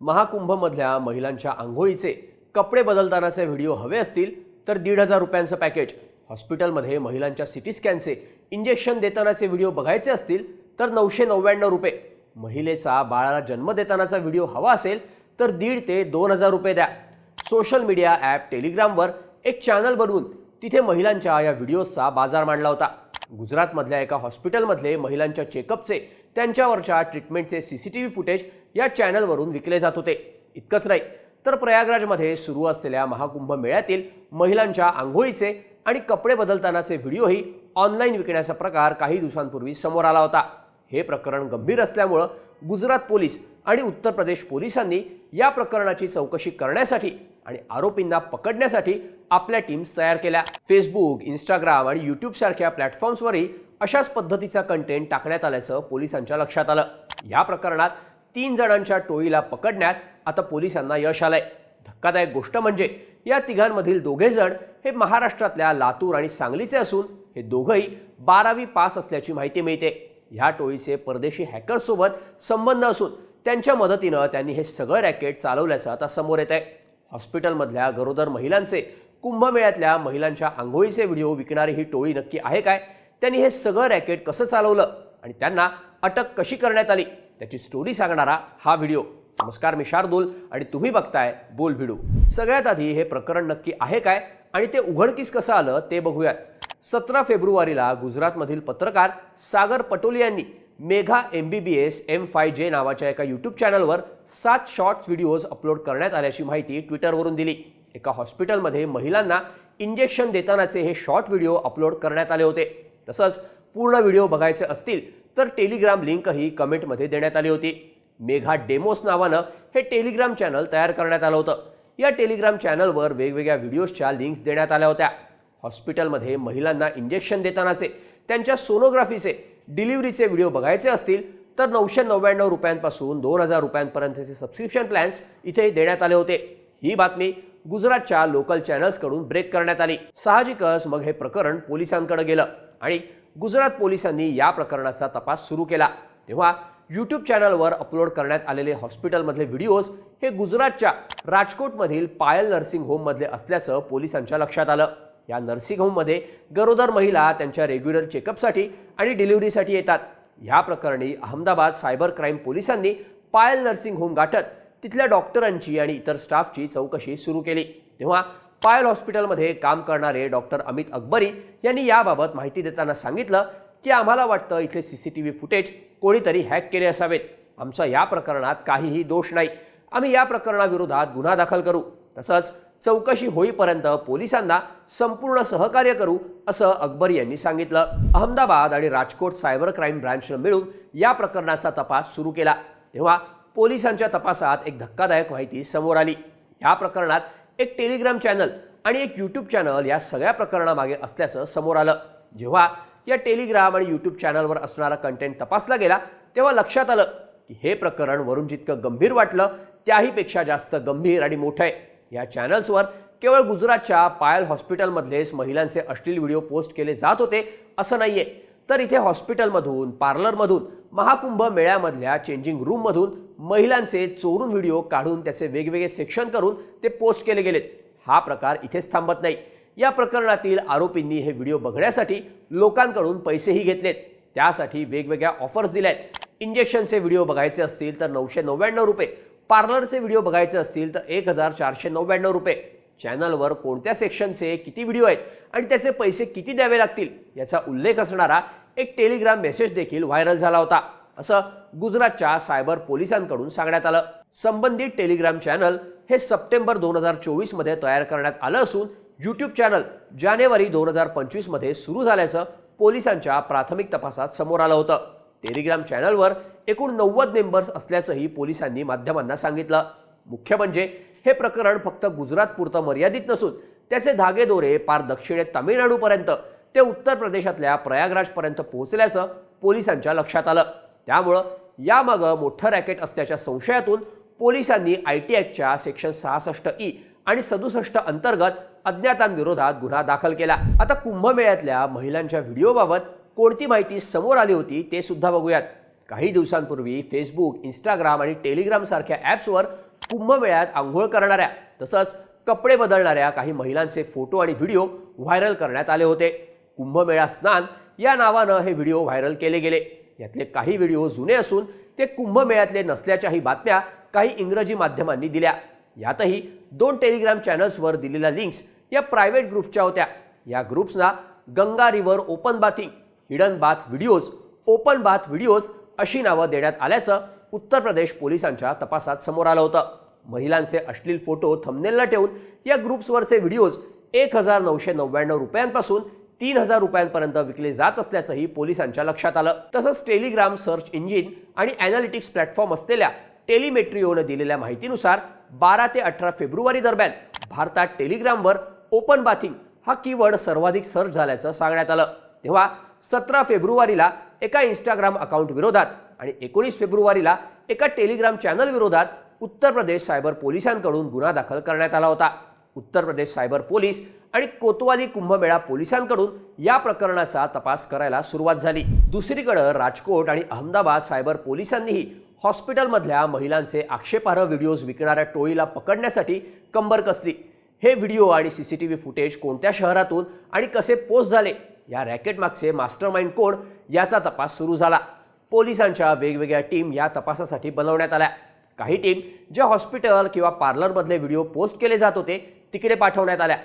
महाकुंभमधल्या महिलांच्या आंघोळीचे कपडे बदलतानाचे व्हिडिओ हवे असतील तर दीड हजार रुपयांचं पॅकेज. हॉस्पिटलमध्ये महिलांच्या सिटी स्कॅनचे इंजेक्शन देतानाचे व्हिडिओ बघायचे असतील तर नऊशे नव्याण्णव रुपये. महिलेचा बाळाला जन्म देतानाचा व्हिडिओ हवा असेल तर दीड ते दोन हजार रुपये द्या. सोशल मीडिया ॲप टेलिग्रामवर एक चॅनल बनवून तिथे महिलांच्या या व्हिडिओजचा बाजार मांडला होता. गुजरातमधल्या एका हॉस्पिटलमधले महिलांच्या चेकअपचे त्यांच्यावरच्या ट्रीटमेंटचे C C T V footage या चॅनलवरून विकले जात होते. इतकंच नाही तर प्रयागराजमध्ये सुरू असलेल्या महाकुंभ मेळ्यातील महिलांच्या आंघोळीचे आणि कपडे बदलतानाचे व्हिडिओही ऑनलाईन विकण्याचा प्रकार काही दिवसांपूर्वी समोर आला होता. हे प्रकरण गंभीर असल्यामुळं गुजरात पोलीस आणि उत्तर प्रदेश पोलिसांनी या प्रकरणाची चौकशी करण्यासाठी आणि आरोपींना पकडण्यासाठी आपल्या टीम्स तयार केल्या. फेसबुक इंस्टाग्राम आणि यूट्यूबसारख्या प्लॅटफॉर्म्सवरही अशाच पद्धतीचा कंटेंट टाकण्यात आल्याचं पोलिसांच्या लक्षात आलं. या प्रकरणात तीन जणांच्या टोळीला पकडण्यात आता पोलिसांना यश आलंय. धक्कादायक गोष्ट म्हणजे या तिघांमधील दोघे जण हे महाराष्ट्रातल्या लातूर आणि सांगलीचे असून हे दोघंही बारावी पास असल्याची माहिती मिळते. ह्या टोळीचे परदेशी हॅकर्ससोबत संबंध असून त्यांच्या मदतीनं त्यांनी हे सगळं रॅकेट चालवल्याचं आता समोर येत आहे हॉस्पिटलमधल्या गरोदर महिलांचे कुंभमेळ्यातल्या महिलांच्या आंघोळीचे व्हिडिओ विकणारी ही टोळी नक्की आहे काय? त्यांनी हे सगळं रॅकेट कसं चालवलं? आणि त्यांना अटक कशी करण्यात आली? त्याची स्टोरी सांगणारा हा व्हिडिओ नमस्कार मी शार्दूल आणि तुम्ही बघताय बोल भिडू. सगळ्यात आधी हे प्रकरण नक्की आहे काय आणि ते उघडकीस कसं आलं ते बघूयात. सतरा फेब्रुवारीला गुजरातमधील पत्रकार सागर पटोले यांनी Megha M B B S M five जे नावाच्या एका यूट्यूब चॅनलवर सात शॉर्ट्स व्हिडिओज अपलोड करण्यात आल्याची माहिती ट्विटरवरून दिली. एका हॉस्पिटलमध्ये महिलांना इंजेक्शन देतानाचे हे शॉर्ट व्हिडिओ अपलोड करण्यात आले होते. तसंच पूर्ण व्हिडिओ बघायचे असतील तर टेलिग्राम लिंकही कमेंटमध्ये देण्यात आली होती. मेघा डेमोस नावानं हे टेलिग्राम चॅनल तयार करण्यात आलं होतं. या टेलिग्राम चॅनलवर वेगवेगळ्या व्हिडिओजच्या लिंक्स देण्यात आल्या होत्या. हॉस्पिटलमध्ये महिलांना इंजेक्शन देतानाचे त्यांच्या सोनोग्राफीचे डिलिव्हरीचे व्हिडिओ बघायचे असतील तर नऊशे नव्याण्णव रुपयांपासून दोन हजार रुपयांपर्यंतचे सबस्क्रिप्शन प्लॅन्स इथे देण्यात आले होते. ही बातमी गुजरातच्या लोकल चॅनल्सकडून ब्रेक करण्यात आली. साहजिकच मग हे प्रकरण पोलिसांकडे गेलं आणि गुजरात पोलिसांनी या प्रकरणाचा तपास सुरू केला. तेव्हा यूट्यूब चॅनलवर अपलोड करण्यात आलेले हॉस्पिटलमधले व्हिडिओज हे गुजरातच्या राजकोटमधील पायल नर्सिंग होममधले असल्याचं पोलिसांच्या लक्षात आलं. या नर्सिंग होममध्ये गरोदर महिला त्यांच्या रेग्युलर चेकअपसाठी आणि डिलिव्हरीसाठी येतात. या प्रकरणी अहमदाबाद सायबर क्राईम पोलिसांनी पायल नर्सिंग होम गाठत तिथल्या डॉक्टरांची आणि इतर स्टाफची चौकशी सुरू केली. तेव्हा पायल हॉस्पिटलमध्ये काम करणारे डॉक्टर अमित अकबरी यांनी याबाबत माहिती देताना सांगितलं की आम्हाला वाटतं इथले C C T V footage कोणीतरी हॅक केले असावेत. आमचा या प्रकरणात काहीही दोष नाही. आम्ही या प्रकरणाविरोधात गुन्हा दाखल करू. तसंच चौकशी होईपर्यंत पोलिसांना संपूर्ण सहकार्य करू असं अकबरी यांनी सांगितलं. अहमदाबाद आणि राजकोट सायबर क्राईम ब्रँचनं मिळून या प्रकरणाचा तपास सुरू केला. तेव्हा पोलिसांच्या तपासात एक धक्कादायक माहिती समोर आली. या प्रकरणात एक टेलिग्राम चॅनल आणि एक यूट्यूब चॅनल या सगळ्या प्रकरणामागे असल्याचं समोर आलं. जेव्हा या टेलिग्राम आणि यूट्यूब चॅनलवर असणारा कंटेंट तपासला गेला तेव्हा लक्षात आलं की हे प्रकरण वरून जितकं गंभीर वाटलं त्याहीपेक्षा जास्त गंभीर आणि मोठं आहे. या चॅनल्सवर केवळ गुजरातच्या पायल हॉस्पिटलमधलेच महिलांचे अश्लील व्हिडिओ पोस्ट केले जात होते असं नाहीये. तर इथे हॉस्पिटलमधून पार्लरमधून महाकुंभ मेळ्यामधल्या चेंजिंग रूममधून महिलांचे चोरून व्हिडिओ काढून त्याचे वेगवेगळे सेक्शन करून ते पोस्ट केले गेलेत. हा प्रकार इथेच थांबत नाही. या प्रकरणातील आरोपींनी हे व्हिडिओ बघण्यासाठी लोकांकडून पैसेही घेतलेत. त्यासाठी वेगवेगळ्या ऑफर्स दिल्या आहेत इंजेक्शनचे व्हिडिओ बघायचे असतील तर नऊशे नव्याण्णव रुपये. पार्लरचे व्हिडिओ बघायचे असतील तर एक हजार चारशे नव्याण्णव रुपये. चॅनलवर कोणत्या सेक्शनचे किती व्हिडिओ आहेत आणि त्याचे पैसे किती द्यावे लागतील याचा उल्लेख असणारा एक टेलिग्राम मेसेज देखील व्हायरल झाला होता. असं गुजरातच्या सायबर पोलिसांकडून सांगण्यात आलं. संबंधित टेलिग्राम चॅनल हे सप्टेंबर दोन हजार चोवीसमध्ये तयार करण्यात आलं असून यूट्यूब चॅनल जानेवारी दोन हजार पंचवीसमध्ये सुरू झाल्याचं पोलिसांच्या प्राथमिक तपासात समोर आलं होतं. टेलिग्राम चॅनलवर एकूण नव्वद मेंबर्स असल्याचंही पोलिसांनी माध्यमांना सांगितलं. मुख्य म्हणजे हे प्रकरण फक्त गुजरात पुरतं मर्यादित नसून त्याचे धागेदोरे पार दक्षिणे तामिळनाडूपर्यंत ते उत्तर प्रदेशातल्या प्रयागराजपर्यंत पोहोचल्याचं पोलिसांच्या लक्षात आलं. त्यामुळं यामागं मोठं रॅकेट असल्याच्या संशयातून पोलिसांनी आय टी ॲक्टच्या सेक्शन सहासष्ट ई आणि सदुसष्ट अंतर्गत अज्ञातांविरोधात गुन्हा दाखल केला. आता कुंभमेळ्यातल्या महिलांच्या व्हिडिओबाबत कोणती माहिती समोर आली होती ते सुद्धा बघूयात. काही दिवसांपूर्वी फेसबुक इंस्टाग्राम आणि टेलिग्राम सारख्या ॲप्सवर कुंभमेळ्यात आंघोळ करणाऱ्या तसंच कपडे बदलणाऱ्या काही महिलांचे फोटो आणि व्हिडिओ व्हायरल करण्यात आले होते. कुंभमेळा स्नान या नावानं हे व्हिडिओ व्हायरल केले गेले. यातले काही व्हिडिओ जुने असून ते कुंभमेळ्यातले नसल्याच्याही बातम्या काही इंग्रजी माध्यमांनी दिल्या. यातही दोन टेलिग्राम चॅनल्सवर दिलेल्या लिंक्स या प्रायव्हेट ग्रुप्सच्या होत्या. या ग्रुप्सना Ganga river open bathing hidden bath videos open bath videos अशी नावं देण्यात आल्याचं उत्तर प्रदेश पोलिसांच्या तपासात समोर आलं होतं. महिलांचे अश्लील फोटो थंबनेलला ठेवून या ग्रुप्सवरचे व्हिडिओज एक हजार नऊशे नव्याण्णव रुपयांपासून तीन हजार रुपयांपर्यंत विकले जात असल्याचंही पोलिसांच्या लक्षात आलं. तसंच टेलिग्राम सर्च इंजिन आणि अॅनालिटिक्स प्लॅटफॉर्म असलेल्या टेलिमेट्रिओनं दिलेल्या माहितीनुसार बारा ते अठरा फेब्रुवारी दरम्यान भारतात टेलिग्रामवर ओपन बाथिंग हा कीवर्ड सर्वाधिक सर्च झाल्याचं सांगण्यात आलं. तेव्हा सतरा फेब्रुवारीला एका इंस्टाग्राम अकाउंट विरोधात आणि एकोणीस फेब्रुवारीला एका टेलिग्राम चॅनल विरोधात उत्तर प्रदेश सायबर पोलिसांकडून गुन्हा दाखल करण्यात आला होता. उत्तर प्रदेश सायबर पोलीस आणि कोतवाली कुंभमेळा पोलिसांकडून या प्रकरणाचा तपास करायला सुरुवात झाली. दुसरीकडे राजकोट आणि अहमदाबाद सायबर पोलिसांनीही हॉस्पिटलमधल्या महिलांचे आक्षेपार्ह व्हिडिओज विकणाऱ्या टोळीला पकडण्यासाठी कंबर कसली? हे व्हिडिओ आणि C C T V footage कोणत्या शहरातून आणि कसे पोस्ट झाले? या रॅकेटमागचे मास्टर माइंड कोण? याचा तपास सुरू झाला. पोलिसांच्या वेगवेगळ्या टीम या तपासासाठी बनवण्यात आल्या. काही टीम ज्या हॉस्पिटल किंवा पार्लरमधले व्हिडिओ पोस्ट केले जात होते तिकडे पाठवण्यात आल्या.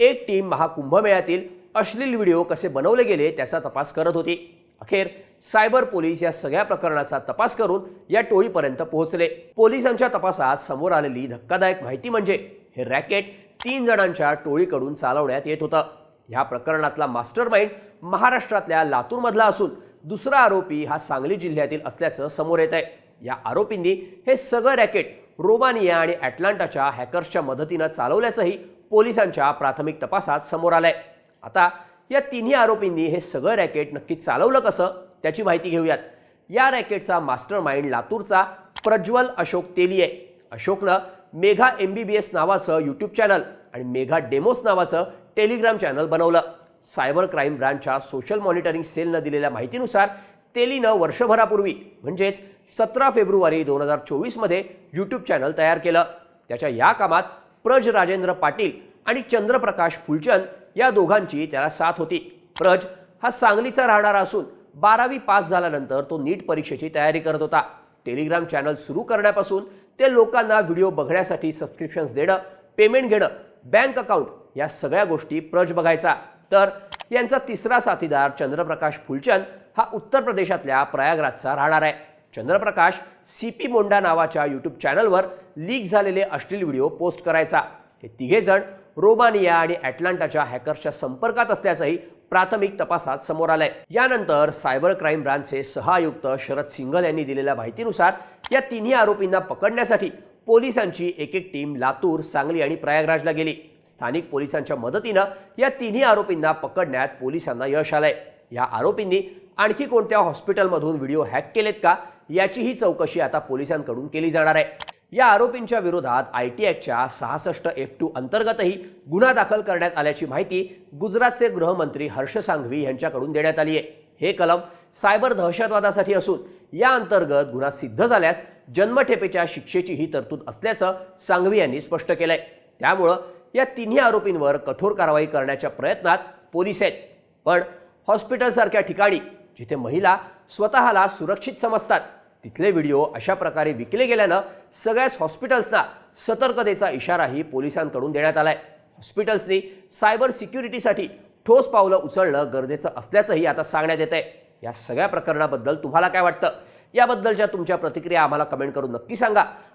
एक टीम महाकुंभमेळ्यातील अश्लील व्हिडिओ कसे बनवले गेले त्याचा तपास करत होती. अखेर सायबर पोलीस या सगळ्या प्रकरणाचा तपास करून या टोळीपर्यंत पोहोचले. पोलिसांच्या तपासात समोर आलेली धक्कादायक माहिती म्हणजे हे रॅकेट तीन जणांच्या टोळीकडून चालवण्यात येत होतं. ह्या प्रकरणातला मास्टर माइंड महाराष्ट्रातल्या लातूरमधला असून दुसरा आरोपी हा सांगली जिल्ह्यातील असल्याचं समोर येत आहे या आरोपींनी हे सगळं रॅकेट रोमानिया आणि ॲटलांटाच्या हॅकर्सच्या मदतीनं चालवल्याचंही पोलिसांच्या प्राथमिक तपासात समोर आलंय. आता या तिन्ही आरोपींनी हे सगळं रॅकेट नक्की चालवलं कसं त्याची माहिती घेऊयात. या रॅकेटचा मास्टर माइंड लातूरचा प्रज्वल अशोक तेली आहे अशोकनं Megha M B B S नावाचं यूट्यूब चॅनल आणि मेघा डेमोस नावाचं टेलिग्राम चॅनल बनवलं. सायबर क्राईम ब्रांचच्या सोशल मॉनिटरिंग सेलनं दिलेल्या माहितीनुसार तेलीनं वर्षभरापूर्वी म्हणजेच सतरा फेब्रुवारी दोन हजार चोवीसमध्ये यूट्यूब चॅनल तयार केलं. त्याच्या या कामात प्रज राजेंद्र पाटील आणि चंद्रप्रकाश फुलचंद या दोघांची त्याला साथ होती. प्रज हा सांगलीचा राहणारा असून बारावी पास झाल्यानंतर तो नीट परीक्षेची तयारी करत होता. टेलिग्राम चॅनल सुरू करण्यापासून ते लोकांना व्हिडिओ बघण्यासाठी सबस्क्रिप्शन्स देणं पेमेंट घेणं बँक अकाउंट या सगळ्या गोष्टी प्रज बघायचा. तर यांचा तिसरा साथीदार चंद्रप्रकाश फुलचंद हा उत्तर प्रदेशातल्या प्रयागराजचा राहणार आहे. चंद्रप्रकाश सी पी मोंडा नावाच्या यूट्यूब चॅनलवर लीक झालेले अश्लील व्हिडिओ पोस्ट करायचा. हे तिघेजण रोमानिया आणि अटलांटाच्या हॅकर्सच्या संपर्कात असल्याचंही प्राथमिक तपासात समोर आलंय. यानंतर सायबर क्राईम ब्रांचचे सहआयुक्त शरद सिंगल यांनी दिलेल्या माहितीनुसार या तिन्ही आरोपींना पकडण्यासाठी पोलिसांची एक एक टीम लातूर सांगली आणि प्रयागराजला गेली. स्थानिक पोलिसांच्या मदतीनं या तिन्ही आरोपींना पकडण्यात पोलिसांना यश आलंय. या आरोपींनी आणखी कोणत्या हॉस्पिटलमधून व्हिडिओ हॅक केलेत का याचीही चौकशी आता पोलिसांकडून केली जाणार आहे. या आरोपींच्या विरोधात आय टी ॲक्टच्या सहासष्ट एफ टू अंतर्गतही गुन्हा दाखल करण्यात आल्याची माहिती गुजरातचे गृहमंत्री हर्ष सांघवी यांच्याकडून देण्यात आली आहे. हे कलम सायबर दहशतवादासाठी असून या अंतर्गत गुन्हा सिद्ध झाल्यास जन्मठेपेच्या शिक्षेचीही तरतूद असल्याचं सांघवी यांनी स्पष्ट केलंय. त्यामुळं या तिन्ही आरोपींवर कठोर कारवाई करण्याच्या प्रयत्नात पोलीस आहेत. पण हॉस्पिटलसारख्या ठिकाणी जिथे महिला स्वतःला सुरक्षित समजतात तिथले व्हिडिओ अशा प्रकारे विकले गेल्यानं सगळ्याच हॉस्पिटल्सना सतर्कतेचा इशाराही पोलिसांकडून देण्यात आलाय. हॉस्पिटल्सनी सायबर सिक्युरिटीसाठी ठोस पावलं उचलणं गरजेचं असल्याचंही आता सांगण्यात येत आहे या सगळ्या प्रकरणाबद्दल तुम्हाला काय वाटतं? याबद्दलच्या तुमच्या प्रतिक्रिया आम्हाला कमेंट करून नक्की सांगा.